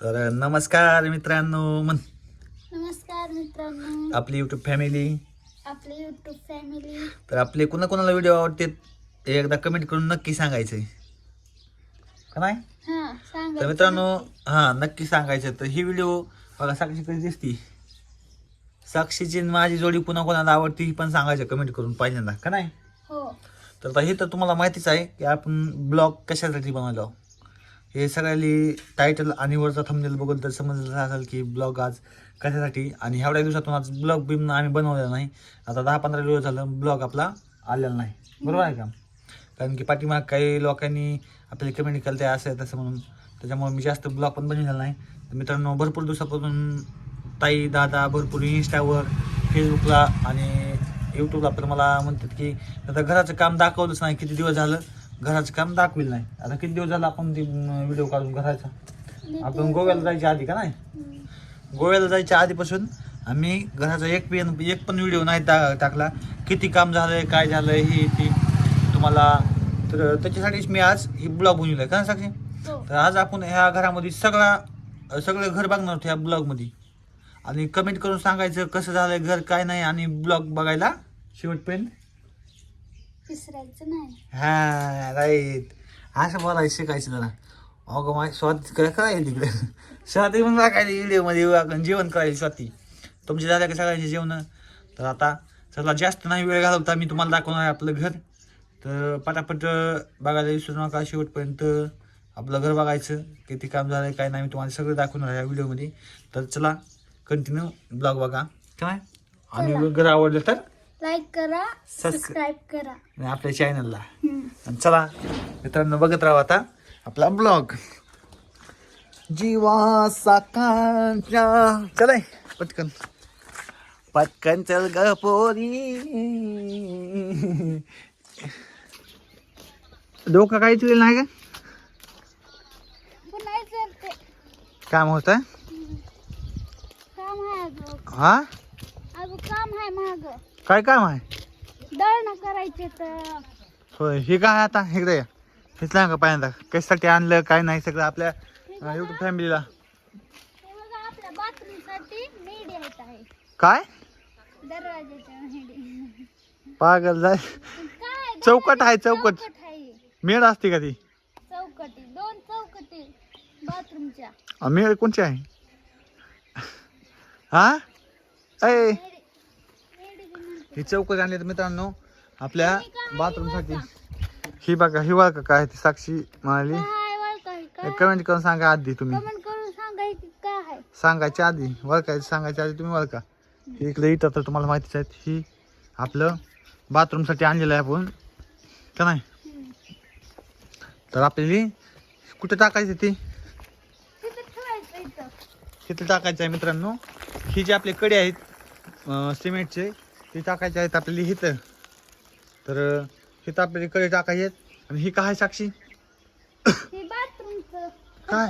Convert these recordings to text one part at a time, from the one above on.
तर नमस्कार मित्रांनो मन नमस्कार मित्रांनो. आपली युट्यूब फॅमिली आपले युट्यूब फॅमिली तर आपले कोणा कोणाला व्हिडिओ आवडते ते एकदा कमेंट करून नक्की सांगायचंय. का नाही? हा तर मित्रांनो हां नक्की सांगायचं तर ही व्हिडिओ बघा साक्षी कशी दिसती. साक्षीची माझी जोडी पुन्हा कोणाला आवडती ही पण सांगायचं कमेंट करून पहिल्यांदा का नाही? हो. तर आता हे तर तुम्हाला माहितीच आहे की आपण ब्लॉग कशासाठी बनवलो हे सगळ्याली टायटल आणि वरचा थंबनेल बघून तर समजलं असेल की ब्लॉग आज कशासाठी? आणि एवढ्या दिवसातून आज ब्लॉग बिम आम्ही बनवलेला नाही. आता दहा पंधरा दिवस झालं ब्लॉग आपला आलेला नाही. बरोबर आहे का? कारण की पाठीमाग काही लोकांनी आपल्याला कमेंट केलं ते असं आहे तसं म्हणून. त्याच्यामुळे मी जास्त ब्लॉग पण बनवलेला नाही. तर मित्रांनो भरपूर दिवसापासून ताई दादा भरपूर इंस्टावर फेसबुकला आणि यूट्यूबला पण मला म्हणतात की आता घराचं काम दाखवलंच नाही. किती दिवस झालं? घराचं काम दाखविल नाही. आता किती दिवस झालं आपण ती व्हिडिओ काढून घराचा आपण गोव्याला जायच्या आधी का नाही. गोव्याला जायच्या आधीपासून आम्ही घराचा एक पण एक पण व्हिडिओ नाही टा टाकला. किती काम झालंय काय झालंय ही ती तुम्हाला तर त्याच्यासाठीच मी आज ही ब्लॉग बनवलं का साक्षी? हो. तर आज आपण ह्या घरामध्ये सगळा सगळं घर बघणार आहोत ह्या ब्लॉगमध्ये आणि कमेंट करून सांगायचं कसं झालंय घर काय नाही आणि ब्लॉग बघायला शेवटपर्यंत. विसरायचं नाही. हा राईट. असं बोलायचं शिकायचं जरा. अगं माय स्वाती काय करायला तिकडे? स्वाती पण टाकायची व्हिडिओमध्ये आपण जेवण करायला स्वाती. तुमचे झाल्या का सगळ्यांचे जेवण? तर आता चला जास्त नाही वेळ घालवता मी तुम्हाला दाखवणार आहे आपलं घर. तर पटापट बघायला विसरू नका शेवटपर्यंत आपलं घर बघायचं किती काम झालंय काय नाही मी तुम्हाला सगळं दाखवणार आहे या व्हिडिओमध्ये. तर चला कंटिन्यू ब्लॉग बघा. काय? आणि घर आवडलं तर लाईक करा. सबस्क्राईब करा. आणि आपल्या चॅनलला. आणि चला मित्रांनो बघत राहा आता आपला ब्लॉग जीवा साकांच्या. चलाय पटकन. पटकन चल ग पोरी. डोका काही तुला नाही का? काम होत काम आहे अगं. हा? अगं काम आहे महाग काय काम आहे? दळणं करायचे तर. होय हे काय आता? इकडे या. हे सांगा पहिल्यांदा? कशासाठी आणलं काय नाही सगळं आपल्या युट्यूब फॅमिलीला हे बघा आपल्या मेडी आहे. काय? दरवाजाच्या मेडी पागल जाय काय चौकट आहे, चौकट. चौकट आहे. मेळ असते का ती? चौकटी दोन चौकटी बाथरूमच्या. मेळ कोणची आहे? हा? ऐ मेडी मेडी. ही चौकट आणली तर मित्रांनो. आपल्या बाथरूमसाठी ही बघा ही बघा काय ती साक्षी म्हणाली? कमेंट करून सांगा आधी तुम्ही. सांगायच्या आधी. वळखायचं सांगायच्या आधी तुम्ही वळखा ही इकडे इथं तर तुम्हाला माहितीच आहेत ही आपलं बाथरूमसाठी आणलेलं आहे आपण. का नाही. तर आपल्याला कुठे टाकायची ती? तिथं टाकायचं आहे मित्रांनो. ही जी आपले कडे आहेत सिमेंटचे ते टाकायचे आहेत आपल्याला हिथं तर हिथं आपल्याला कडे टाकायचे आहेत. आणि ही काय साक्षी? हे काय?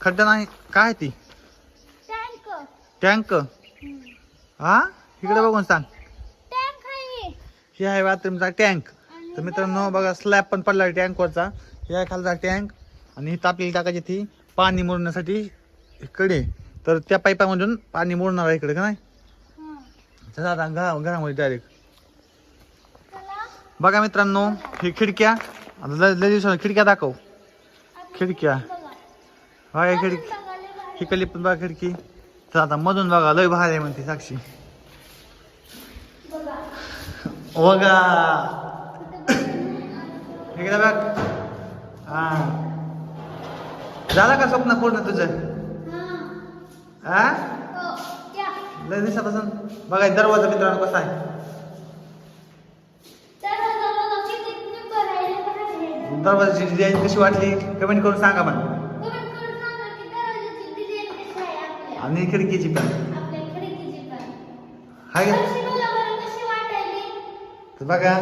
खड्डा नाही. काय ती? टँक. टँक? हा? इकडे बघून सांग. ही आहे बाथरूमचा टँक. तर मित्रांनो बघा स्लॅब पण पडला टँकवरचा. ही आहे खालचा टँक. आणि हिथं आपल्याला टाकायची ती पाणी मोडण्यासाठी कडे तर त्या पाईपामधून पाणी मोडणार आहे इकडे का नाही? हा. चला आता घरा घरामध्ये डायरेक्ट बघा मित्रांनो ही खिडक्या. आता लय खिडक्या दाखव. खिडक्या. बघा खिडकी. ही कली पण बघा खिडकी. तर आता मधून बघा लय भारी आहे म्हणते साक्षी. बघा. इकडे बघ. हा. झालं का स्वप्न पूर्ण तुझं? हा. लय दिवसापासून. बघा दरवाजा मित्रांनो कसा आहे. दरवाजाची डिझाईन कशी वाटली? कमेंट करून सांगा आपल्या. आणि खिडकीची पण. हाय बघा तर बघा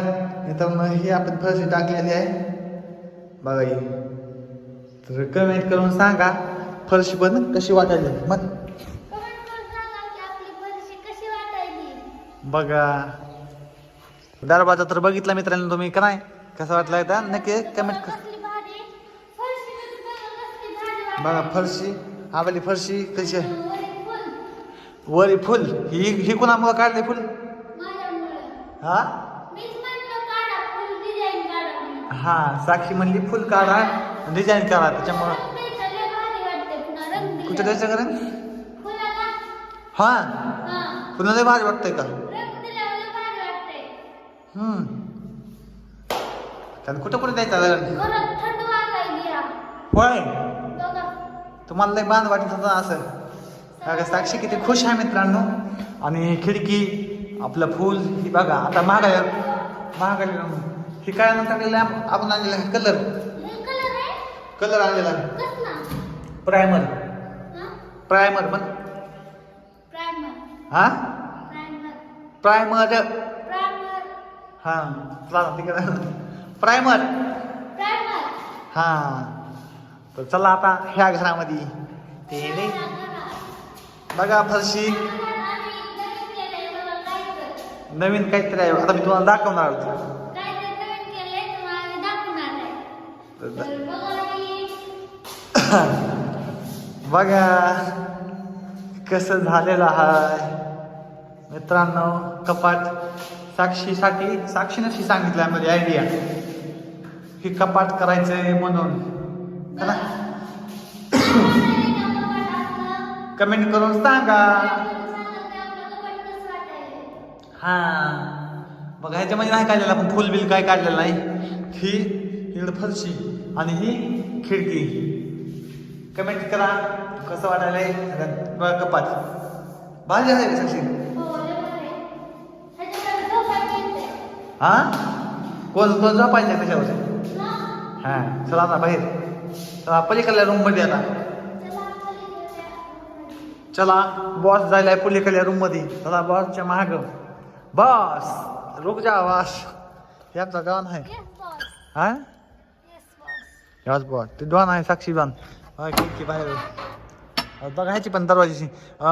मित्रांनो ही आपण फरशी टाकलेली आहे. बघा ही. तर कमेंट करून सांगा फरशी पण कशी वाटायली. मग कमेंट करून सांगा की आपली फरशी कशी वाटायली बघा. दरवाजा तर बघितला मित्रांनो तुम्ही का नाही? कसा वाटला एकदा? नक्की कमेंट बघा फरशी. आपली फरशी कशी आहे? Were full. ही ही कुणामुळं काढले फुल? हा. हा साक्षी म्हणली फुल काढा. डिझाईन करा त्याच्यामुळं. कुठं द्यायचं करेन फुलाला. हा हा. पुन्हा लय भारी वाटतंय का? हम्म. त्यानं कुठं कुठं या. होय. तुम्हाला लय बांध वाटत होतं असं. साक्षी किती खुश आहे मित्रांनो. आणि खिडकी आपलं फूल ही बघा आता महागाय महागाय ही काय आणून आपण आणलेला कलर. कलर आहे? कलर आणलेला प्रायमर. प्रायमर पण. हा? प्रायमर. हा चला तिकडं. प्रायमर हा. तर चला आता ह्या घरामध्ये. ते बघा फरशी. नवीन काहीतरी. आहे. आता मी तुम्हाला दाखवणार होतो तर बघा. कसं झालेलं आहे. मित्रांनो कपाट. साक्षीसाठी साक्षीनशी सांगितलं आम्हाला आयडिया ही कपाट करायचंय म्हणून. कमेंट करून सांगा. हा. बघा ह्याच्यामध्ये नाही काढलेलं आपण. फुल बिल काय काढलेलं नाही. ही इकडं फरशी आणि ही खिडकी. कमेंट करा. कसं वाटायलंय? कपाट. भाजी आहे साक्षी? हा? कोण कोण झोपायचं त्याच्यावर? हा चला आता बाहेर. चला पलीकडल्या रूममध्ये आता. चला बॉस जायलाय पलीकडल्या रूममध्ये. चला बॉसच्या महाग बॉस रुक जा हे आमचा डॉन आहे. हा? याच बॉस ते डॉन आहे साक्षी हा, खिडकी बाहेर. अहो, बघा ह्याची पण दरवाजाची.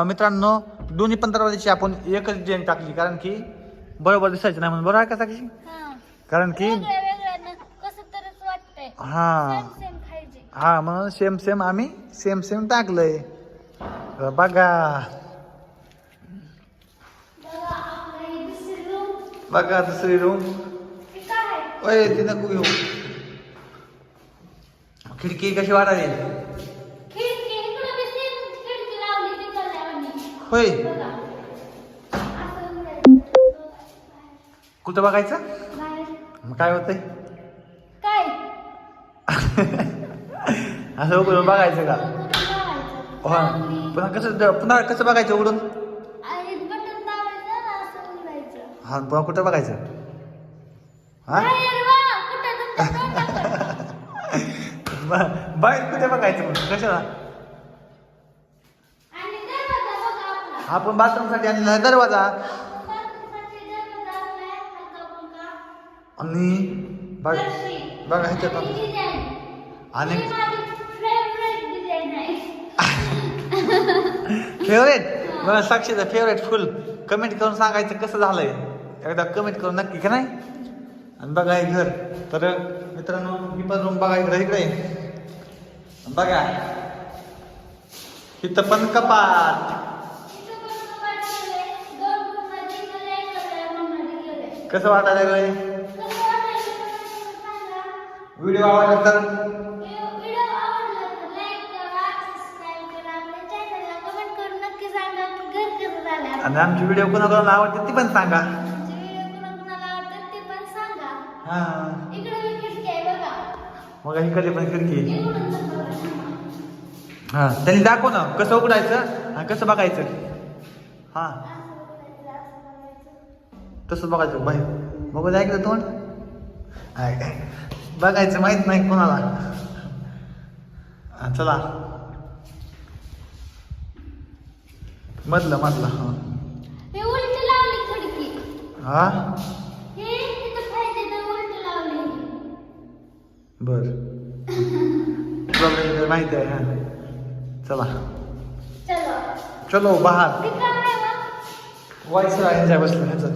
मित्रांनो दोन्ही पण दरवाजाची आपण एकच डिझाईन टाकली. कारण की बरोबर दिसायचं नाही म्हणून. बरोबर आहे का साक्षी? कारण की हा. सेम सेम खायचे. हा म्हणून सेम सेम आम्ही सेम सेम टाकलंय. बघा. बघा दुसरी रूम? ओय ती नको घेऊ. खिडकी कशी तिकडल्यावानी. होय बघा. असं उघडायचं. कुठं बघायचं. मग काय होतंय काय असं उघडून बघायचं का. हा. पुन्हा कसं पुन्हा कसं बघायचं उघडून आणि. हा पुन्हा कुठं बघायचं हा बाहेर कुठं बघायचं मग कशाला आणि. आपण बाथरूमसाठी आणलेला आहे दरवाजा बाथरूमसाठी दरवाजा आपला आहे, हलका-फुलका. आणि बघा. बघा ह्याच्यात आणि. फेवरेट बघा साक्षीचं फेवरेट फुल कमेंट करून सांगायचं कसं झालंय. एकदा कमेंट करून नक्की का नाही? आणि बघा हे घर. तर मित्रांनो ही पण रूम बघा इकडे इकडे बघा. इथं पण कपाट. कसं वाटायला लागलंय? घर कसं झालं? आणि आमची व्हिडिओ कोणाकोणाला आवडते ती पण सांगा. आमचे व्हिडिओ कुणा कुणाला आवडतात ते पण सांगा. हा. मग इकडे पण खिडकी. हा त्यांनी दाखव ना कसं उघडायचं आणि कसं बघायचं. हा. तसं बघायचं बाई बघू ऐकलं तोंड? काय बघायचं माहीत नाही कोणाला. चला. मधलं मधलं हा. बर. प्रॉब्लेम माहिती आहे हा. चला. चलो. बाहेर. वाईस ह्याच्या बसलं ह्याचं?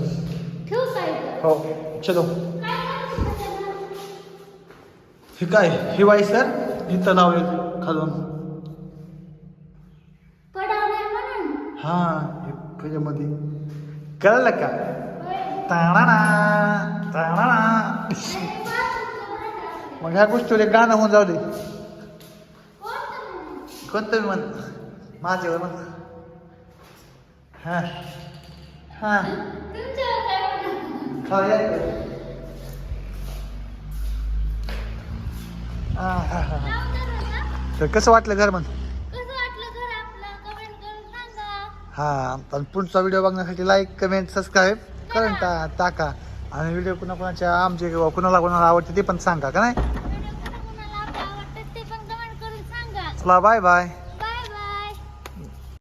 हो चलो? हे काय? हे वाईसर इथं लावले खालून. हा मध्ये कळलं का? मग ह्या गोष्टीवर गाणं होऊन जाऊ दे. कोणतं मी म्हण माझ्यावर म्हण हा. हा. तर कसं वाटलं घर म्हण हा आणि पुढचा व्हिडिओ बघण्यासाठी लाईक कमेंट सबस्क्राईब करून टा टाका. आणि व्हिडिओ कुणा कुणाच्या आमचे किंवा कुणाला कुणाला आवडते ते पण सांगा का नाही? पण चला बाय बाय